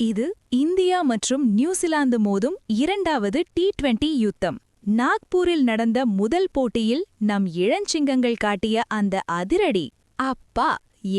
இது இந்தியா மற்றும் நியூசிலாந்து மோதும் இரண்டாவது டி டுவெண்டி யுத்தம். நாக்பூரில் நடந்த முதல் போட்டியில் நம் இளஞ்சிங்கங்கள் காட்டிய அந்த அதிரடி அப்பா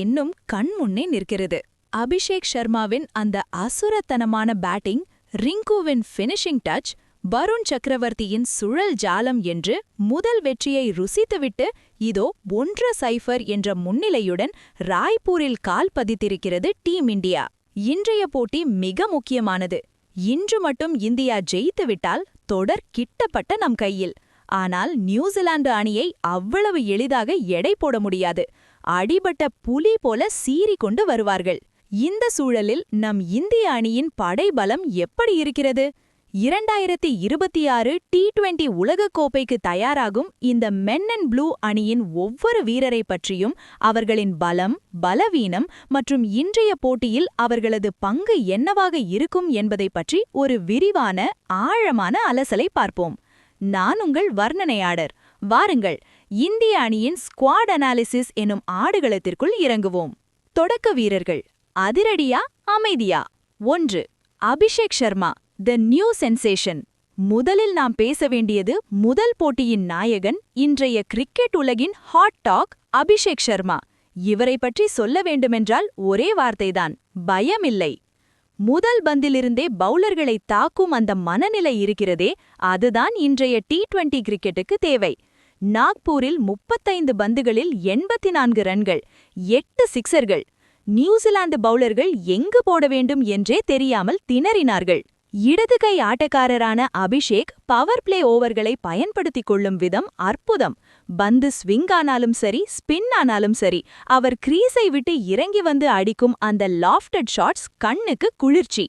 என்னும் கண்முன்னே நிற்கிறது. அபிஷேக் சர்மாவின் அந்த அசுரத்தனமான பேட்டிங் ரிங்குவின் ஃபினிஷிங் டச் வருண் சக்கரவர்த்தியின் சுழல் ஜாலம் என்று முதல் வெற்றியை ருசித்துவிட்டு இதோ ஒன்று சைஃபர் என்ற முன்னிலையுடன் ராய்ப்பூரில் கால் பதித்திருக்கிறது டீம் இண்டியா இன்றைய போட்டி மிக முக்கியமானது. இன்று மட்டும் இந்தியா ஜெயித்துவிட்டால் தொடர் கிட்டப்பட்ட நம் கையில். ஆனால் நியூசிலாந்து அணியை அவ்வளவு எளிதாக எடை போட முடியாது. அடிபட்ட புலி போல சீறிக்கொண்டு வருவார்கள். இந்த சூழலில் நம் இந்திய அணியின் படைபலம் எப்படி இருக்கிறது? இரண்டாயிரத்தி இருபத்தி ஆறு டி டுவெண்டி உலகக்கோப்பைக்கு தயாராகும் இந்த மென் அண்ட் ப்ளூ அணியின் ஒவ்வொரு வீரரை பற்றியும் அவர்களின் பலம் பலவீனம் மற்றும் இன்றைய போட்டியில் அவர்களது பங்கு என்னவாக இருக்கும் என்பதை பற்றி ஒரு விரிவான ஆழமான அலசலை பார்ப்போம். நான் உங்கள் வர்ணனையாளர். வாருங்கள் இந்திய அணியின் ஸ்குவாட் அனாலிசிஸ் எனும் ஆடுகளத்திற்குள் இறங்குவோம். தொடக்க வீரர்கள் அதிரடியா அமைதியா? ஒன்று Abhishek Sharma. The new sensation முதலில் நாம் பேச வேண்டியது முதல் போட்டியின் நாயகன் இன்றைய கிரிக்கெட் உலகின் ஹாட் டாக் அபிஷேக் சர்மா. இவரை பற்றி சொல்ல வேண்டுமென்றால் ஒரே வார்த்தைதான் பயமில்லை. முதல் பந்திலிருந்தே பவுலர்களை தாக்கும் அந்த மனநிலை இருக்கிறதே அதுதான் இன்றைய டி டுவெண்டி கிரிக்கெட்டுக்கு தேவை. நாக்பூரில் முப்பத்தைந்து பந்துகளில் எண்பத்தி நான்கு ரன்கள் எட்டு சிக்சர்கள் நியூசிலாந்து பவுலர்கள் எங்கு போட வேண்டும் என்றே தெரியாமல் திணறினார்கள். இடது கை ஆட்டக்காரரான அபிஷேக் பவர் பிளே ஓவர்களை பயன்படுத்திக் கொள்ளும் விதம் அற்புதம். பந்து ஸ்விங் ஆனாலும் சரி ஸ்பின் ஆனாலும் சரி அவர் கிரீஸை விட்டு இறங்கி வந்து அடிக்கும் அந்த லாஃப்டட் ஷாட்ஸ் கண்ணுக்கு குளிர்ச்சி.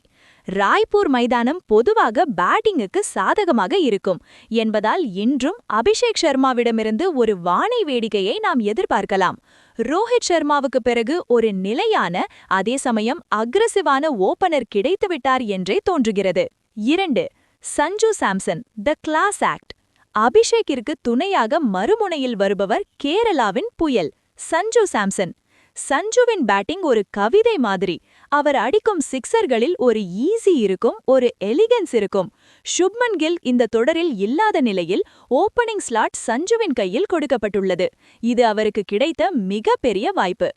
ராய்ப்பூர் மைதானம் பொதுவாக பேட்டிங்குக்கு சாதகமாக இருக்கும். என்பதால் இன்றும் அபிஷேக் சர்மாவிடமிருந்து ஒரு வானை வேடிக்கையை நாம் எதிர்பார்க்கலாம். ரோஹித் சர்மாவுக்கு பிறகு ஒரு நிலையான அதே சமயம் அக்ரசிவான ஓபனர் கிடைத்துவிட்டார் என்றே தோன்றுகிறது. இரண்டு Sanju Samson the class act. அபிஷேக்கிற்கு துணையாக மறுமுனையில் வருபவர் கேரளாவின் புயல் சஞ்சு சாம்சன். சஞ்சுவின் பேட்டிங் ஒரு கவிதை மாதிரி. அவர் அடிக்கும் சிக்சர்களில் ஒரு ஈஸி இருக்கும் ஒரு எலிகன்ஸ் இருக்கும். சுப்மன் கில் இந்த தொடரில் இல்லாத நிலையில் ஓப்பனிங் ஸ்லாட் சஞ்சுவின் கையில் கொடுக்கப்பட்டுள்ளது. இது அவருக்கு கிடைத்த மிகப்பெரிய வாய்ப்பு.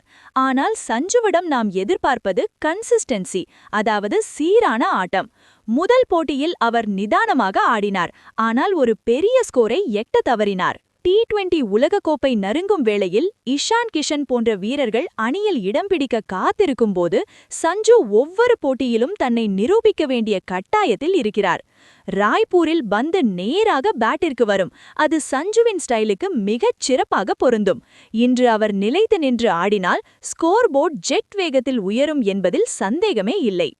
ஆனால் சஞ்சுவிடம் நாம் எதிர்பார்ப்பது கன்சிஸ்டன்சி அதாவது சீரான ஆட்டம். முதல் போட்டியில் அவர் நிதானமாக ஆடினார் ஆனால் ஒரு பெரிய ஸ்கோரை எட்ட தவறினார். டி டுவெண்டி உலகக்கோப்பை நறுங்கும் வேளையில் இஷான் கிஷன் போன்ற வீரர்கள் அணியில் இடம் பிடிக்க காத்திருக்கும்போது சஞ்சு ஒவ்வொரு போட்டியிலும் தன்னை நிரூபிக்க வேண்டிய கட்டாயத்தில் இருக்கிறார். ராய்பூரில் பந்து நேராக பேட்டிற்கு வரும். அது சஞ்சுவின் ஸ்டைலுக்கு மிகச் சிறப்பாக பொருந்தும். இன்று அவர் நிலைத்து நின்று ஆடினால் ஸ்கோர் போர்ட் ஜெட் வேகத்தில் உயரும் என்பதில் சந்தேகமே இல்லை.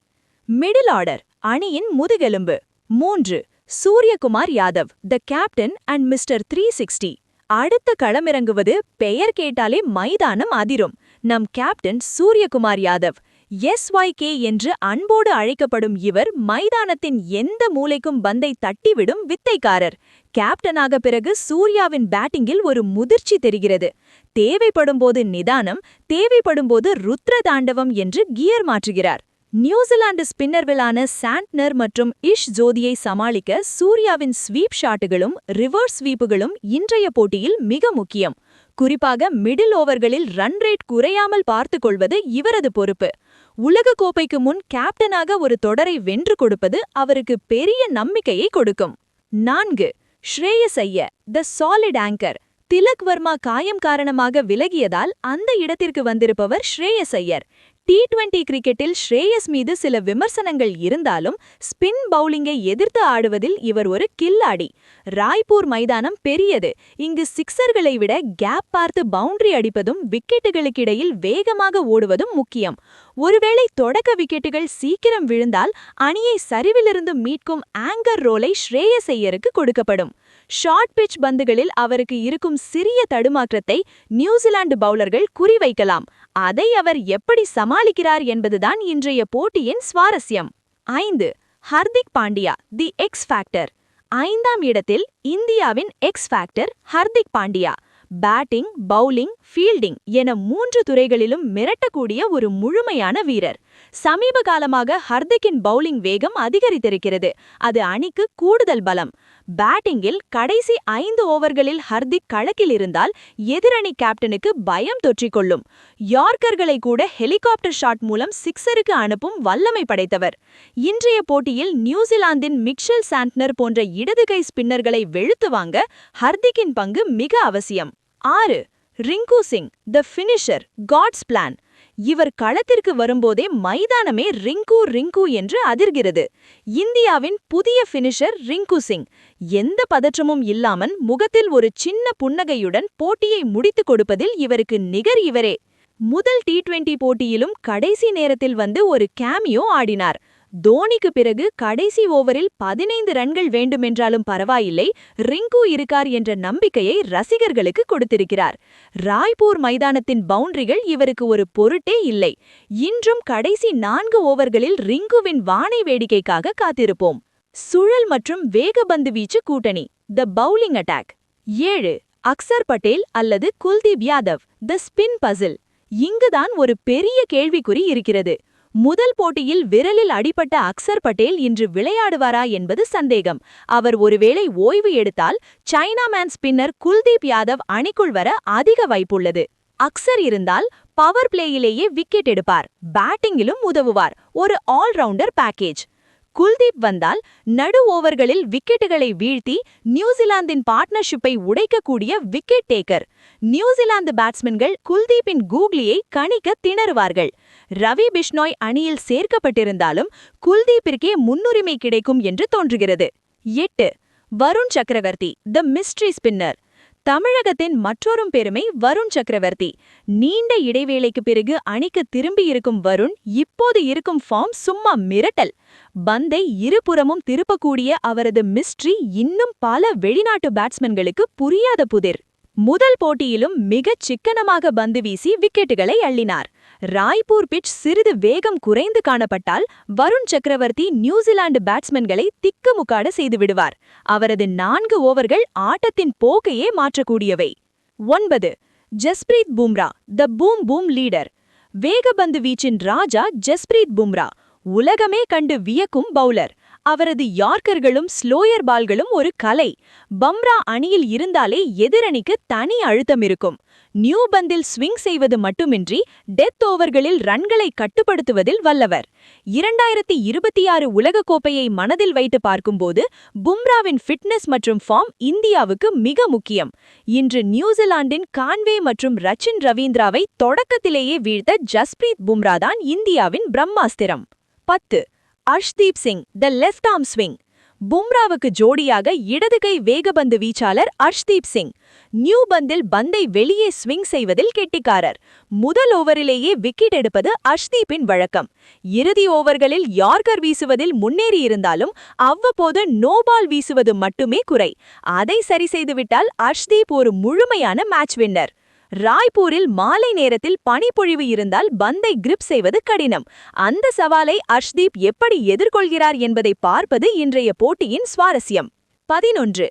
மிடில் ஆர்டர் அணியின் முதுகெலும்பு மூன்று. Suryakumar Yadav the captain and mister three sixty அடுத்த களமிறங்குவது பெயர் கேட்டாலே மைதானம் அதிரும். நம் captain Suryakumar Yadav S Y K என்று அன்போடு அழைக்கப்படும் இவர் மைதானத்தின் எந்த மூலைக்கும் பந்தை தட்டிவிடும் வித்தைக்காரர். கேப்டனாக பிறகு சூர்யாவின் பேட்டிங்கில் ஒரு முதிர்ச்சி தெரிகிறது. தேவைப்படும்போது நிதானம் தேவைப்படும்போது ருத்ர தாண்டவம் என்று கியர் மாற்றுகிறார். நியூசிலாந்து ஸ்பின்னர்களான சாண்ட்னர் மற்றும் இஷ் ஜோதியை சமாளிக்க சூர்யாவின் ஸ்வீப் ஷாட்டுகளும் ரிவர்ஸ் ஸ்வீப்புகளும் இன்றைய போட்டியில் மிக முக்கியம். குறிப்பாக மிடில் ஓவர்களில் ரன் ரேட் குறையாமல் பார்த்துக் கொள்வது இவரது பொறுப்பு. உலக கோப்பைக்கு முன் கேப்டனாக ஒரு தொடரை வென்று கொடுப்பது அவருக்கு பெரிய நம்பிக்கையை கொடுக்கும். நான்கு Shreyas Iyer the solid anchor. Tilak Varma காயம் காரணமாக விலகியதால் அந்த இடத்திற்கு வந்திருப்பவர் ஸ்ரேயஸ் ஐயர். டி டுவெண்டி கிரிக்கெட்டில் ஸ்ரேயஸ் மீது சில விமர்சனங்கள் இருந்தாலும் ஸ்பின் பவுலிங்கை எதிர்த்து ஆடுவதில் இவர் ஒரு கில்லாடி. ராய்ப்பூர் மைதானம் பெரியது. இங்கு சிக்சர்களை விட கேப் பார்த்து பவுண்டரி அடிப்பதும் விக்கெட்டுகளுக்கிடையில் வேகமாக ஓடுவதும் முக்கியம். ஒருவேளை தொடக்க விக்கெட்டுகள் சீக்கிரம் விழுந்தால் அணியை சரிவிலிருந்து மீட்கும் ஆங்கர் ரோலை ஸ்ரேயஸ் ஐயருக்கு கொடுக்கப்படும். ஷார்ட் பிட்ச் பந்துகளில் அவருக்கு இருக்கும் சிறிய தடுமாற்றத்தை நியூசிலாந்து பவுலர்கள் குறிவைக்கலாம். அதை அவர் எப்படி சமாளிக்கிறார் என்பதுதான் இன்றைய போட்டியின் சுவாரஸ்யம். ஐந்து Hardik Pandya the X factor. ஐந்தாம் இடத்தில் இந்தியாவின் X factor Hardik Pandya. Batting bowling fielding என மூன்று துறைகளிலும் மிரட்டக்கூடிய ஒரு முழுமையான வீரர். சமீப காலமாக ஹர்திக்கின் பவுலிங் வேகம் அதிகரித்திருக்கிறது. அது அணிக்கு கூடுதல் பலம். பேட்டிங்கில் கடைசி ஐந்து ஓவர்களில் ஹர்திக் கழக்கில் இருந்தால் எதிரணி கேப்டனுக்கு பயம் தொற்றிக்கொள்ளும். யார்க்கர்களை கூட ஹெலிகாப்டர் ஷாட் மூலம் சிக்ஸருக்கு அனுப்பும் வல்லமை படைத்தவர். இன்றைய போட்டியில் நியூசிலாந்தின் மிக்ஷல் சாண்ட்னர் போன்ற இடதுகை ஸ்பின்னர்களை வெளுத்து வாங்க ஹர்திக்கின் பங்கு மிக அவசியம். ஆறு Rinku Singh the finisher God's plan. இவர் களத்திற்கு வரும்போதே மைதானமே ரிங்கு ரிங்கு என்று அதிர்கிறது. இந்தியாவின் புதிய ஃபினிஷர் ரிங்கு சிங். எந்த பதற்றமும் இல்லாமல் முகத்தில் ஒரு சின்ன புன்னகையுடன் போட்டியை முடித்துக் கொடுப்பதில் இவருக்கு நிகர் இவரே. முதல் டி டுவெண்டி போட்டியிலும் கடைசி நேரத்தில் வந்து ஒரு கேமியோ ஆடினார். தோனிக்கு பிறகு கடைசி ஓவரில் பதினைந்து ரன்கள் வேண்டுமென்றாலும் பரவாயில்லை. ரிங்கு இருக்கார் என்ற நம்பிக்கையை ரசிகர்களுக்கு கொடுத்திருக்கிறார். ராய்பூர் மைதானத்தின் பவுண்டரிகள் இவருக்கு ஒரு பொருட்டே இல்லை. இன்றும் கடைசி நான்கு ஓவர்களில் ரிங்குவின் வானை வேடிக்கைக்காக காத்திருப்போம். சுழல் மற்றும் வேகபந்து வீச்சு கூட்டணி. The bowling attack. ஏழு. அக்சர் பட்டேல் அல்லது Kuldeep Yadav. The spin puzzle. இங்குதான் ஒரு பெரிய கேள்விக்குறி இருக்கிறது. முதல் போட்டியில் விரலில் அடிபட்ட அக்சர் பட்டேல் இன்று விளையாடுவாரா என்பது சந்தேகம். அவர் ஒருவேளை ஓய்வு எடுத்தால் chinaman spinner Kuldeep Yadav அணிக்குள் வர அதிக வாய்ப்புள்ளது. அக்சர் இருந்தால் பவர் பிளேயிலேயே விக்கெட் எடுப்பார். பேட்டிங்கிலும் உதவுவார். ஒரு ஆல்ரவுண்டர் பேக்கேஜ். குல்தீப் வந்தால் நடு ஓவர்களில் விக்கெட்டுகளை வீழ்த்தி நியூசிலாந்தின் பார்ட்னர்ஷிப்பை உடைக்கக்கூடிய wicket taker. New Zealand batsmen குல்தீப்பின் கூக்லியை கணிக்க திணறுவார்கள். ரவி பிஷ்னோய் அணியில் சேர்க்கப்பட்டிருந்தாலும் குல்தீப்பிற்கே முன்னுரிமை கிடைக்கும் என்று தோன்றுகிறது. எட்டு வருண் சக்கரவர்த்தி த மிஸ்ட்ரி ஸ்பின்னர் தமிழகத்தின் மற்றொரும் பெருமை வருண் சக்கரவர்த்தி. நீண்ட இடைவேளைக்கு பிறகு அணிக்கு திரும்பியிருக்கும் வருண் இப்போது இருக்கும் ஃபார்ம் சும்மா மிரட்டல். பந்தை இருபுறமும் திருப்பக்கூடிய அவரது மிஸ்ட்ரி இன்னும் பல வெளிநாட்டு பேட்ஸ்மென்களுக்கு புரியாத புதிர். முதல் போட்டியிலும் மிகச் சிக்கனமாக பந்து வீசி விக்கெட்டுகளை அள்ளினார். ராய்பூர் பிட்ச் சிறிது வேகம் குறைந்து காணப்பட்டால் வருண் சக்கரவர்த்தி நியூசிலாந்து பேட்ஸ்மென்களை திக்குமுக்காட செய்துவிடுவார் அவரது நான்கு ஓவர்கள் ஆட்டத்தின் போக்கையே மாற்றக்கூடியவை. ஒன்பது. Jasprit Bumrah the boom boom leader. வேகபந்து வீச்சின் ராஜா ஜஸ்பிரீத் பும்ரா உலகமே கண்டு வியக்கும் பவுலர். அவரது யார்க்கர்களும் ஸ்லோயர் பால்களும் ஒரு கலை. பம்ரா அணியில் இருந்தாலே எதிரணிக்கு தனி அழுத்தம் இருக்கும். நியூ பந்தில் ஸ்விங் செய்வது மட்டுமின்றி டெத் ஓவர்களில் ரன்களை கட்டுப்படுத்துவதில் வல்லவர். இரண்டாயிரத்தி இருபத்தி ஆறு உலகக்கோப்பையை மனதில் வைத்து பார்க்கும்போது பும்ராவின் ஃபிட்னஸ் மற்றும் ஃபார்ம் இந்தியாவுக்கு மிக முக்கியம். இன்று நியூசிலாந்தின் கான்வே மற்றும் ரச்சின் ரவீந்திராவை தொடக்கத்திலேயே வீழ்த்த ஜஸ்பிரீத் பும்ரா தான் இந்தியாவின் பிரம்மாஸ்திரம். பத்து Arshdeep Singh the left arm swing. பும்ராவுக்கு ஜோடியாக இடது கை வேகபந்து வீச்சாளர் அர்ஷ்தீப் சிங். நியூ பந்தில் பந்தை வெளியே ஸ்விங் செய்வதில் கெட்டிக்காரர். முதல் ஓவரிலேயே விக்கெட் எடுப்பது அர்ஷ்தீப்பின் வழக்கம். இறுதி ஓவர்களில் யார்கர் வீசுவதில் முன்னேறியிருந்தாலும் அவ்வப்போது நோபால் வீசுவது மட்டுமே குறை. அதை சரி செய்துவிட்டால் அர்ஷ்தீப் ஒரு முழுமையான மேட்ச் வின்னர். ராய்பூரில் மாலை நேரத்தில் பனிப்பொழிவு இருந்தால் பந்தை கிரிப் செய்வது கடினம். அந்த சவாலை அர்ஷ்தீப் எப்படி எதிர்கொள்கிறார் என்பதை பார்ப்பது இன்றைய போட்டியின் சுவாரஸ்யம். பதினொன்று.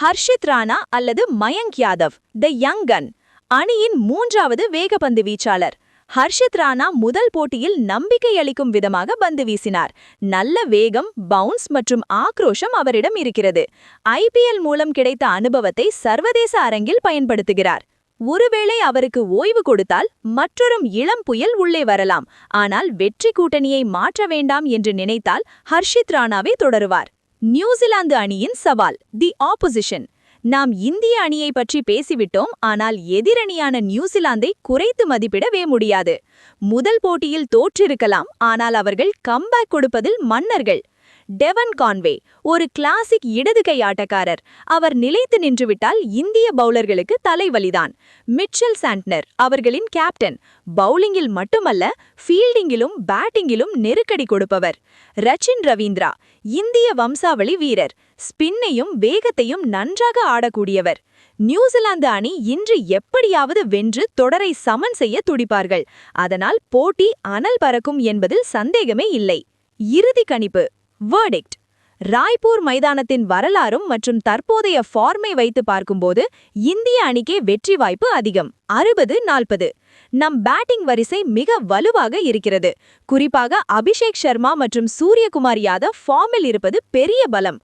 ஹர்ஷித் ராணா அல்லது Mayank Yadav the young gun அணியின் மூன்றாவது வேகப்பந்து வீச்சாளர். ஹர்ஷித் ராணா முதல் போட்டியில் நம்பிக்கை அளிக்கும் விதமாக பந்து வீசினார். நல்ல வேகம் பவுன்ஸ் மற்றும் ஆக்ரோஷம் அவரிடம் இருக்கிறது. ஐபிஎல் மூலம் கிடைத்த அனுபவத்தை சர்வதேச அரங்கில் பயன்படுத்துகிறார். ஒருவேளை அவருக்கு ஓய்வு கொடுத்தால் மற்றொரு இளம் புயல் உள்ளே வரலாம். ஆனால் வெற்றி கூட்டணியை மாற்ற வேண்டாம் என்று நினைத்தால் ஹர்ஷித் ராணாவே தொடருவார். நியூசிலாந்து அணியின் சவால் தி ஆப்போசிஷன். நாம் இந்திய அணியை பற்றி பேசிவிட்டோம் ஆனால் எதிரணியான நியூசிலாந்தை குறைத்து மதிப்பிடவே முடியாது. முதல் போட்டியில் தோற்றிருக்கலாம் ஆனால் அவர்கள் கம்பேக் கொடுப்பதில் மன்னர்கள். டெவன் கான்வே ஒரு கிளாசிக் இடதுகை ஆட்டக்காரர். அவர் நிலைத்து நின்றுவிட்டால் இந்திய பவுலர்களுக்கு தலைவலிதான். மிச்சல் சாண்ட்னர் அவர்களின் கேப்டன் பவுலிங்கில் மட்டுமல்ல ஃபீல்டிங்கிலும் பேட்டிங்கிலும் நெருக்கடி கொடுப்பவர். ரச்சின் ரவீந்திரா இந்திய வம்சாவளி வீரர் ஸ்பின்னையும் வேகத்தையும் நன்றாக ஆடக்கூடியவர். நியூசிலாந்து அணி இன்று எப்படியாவது வென்று தொடரை சமன் செய்ய துடிப்பார்கள். அதனால் போட்டி அனல் பறக்கும் என்பதில் சந்தேகமே இல்லை. இறுதி கணிப்பு. வேர்டிக்ட் ராய்ப்பூர் மைதானத்தின் வரலாறும் மற்றும் தற்போதைய ஃபார்மை வைத்து பார்க்கும்போது இந்திய அணிக்கே வெற்றி வாய்ப்பு அதிகம். அறுபது நாற்பது. நம் பேட்டிங் வரிசை மிக வலுவாக இருக்கிறது. குறிப்பாக அபிஷேக் சர்மா மற்றும் சூரியகுமார் யாதவ் ஃபார்மில் இருப்பது பெரிய பலம்.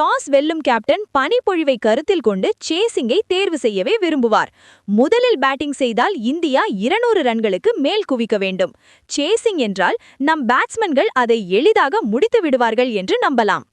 டாஸ் வெல்லும் கேப்டன் பனிப்பொழிவை கருத்தில் கொண்டு சேசிங்கை தேர்வு செய்யவே விரும்புவார். முதலில் பேட்டிங் செய்தால் இந்தியா இருநூறு ரன்களுக்கு மேல் குவிக்க வேண்டும். சேசிங் என்றால் நம் பேட்ஸ்மேன்கள் அதை எளிதாக முடித்து விடுவார்கள் என்று நம்பலாம்.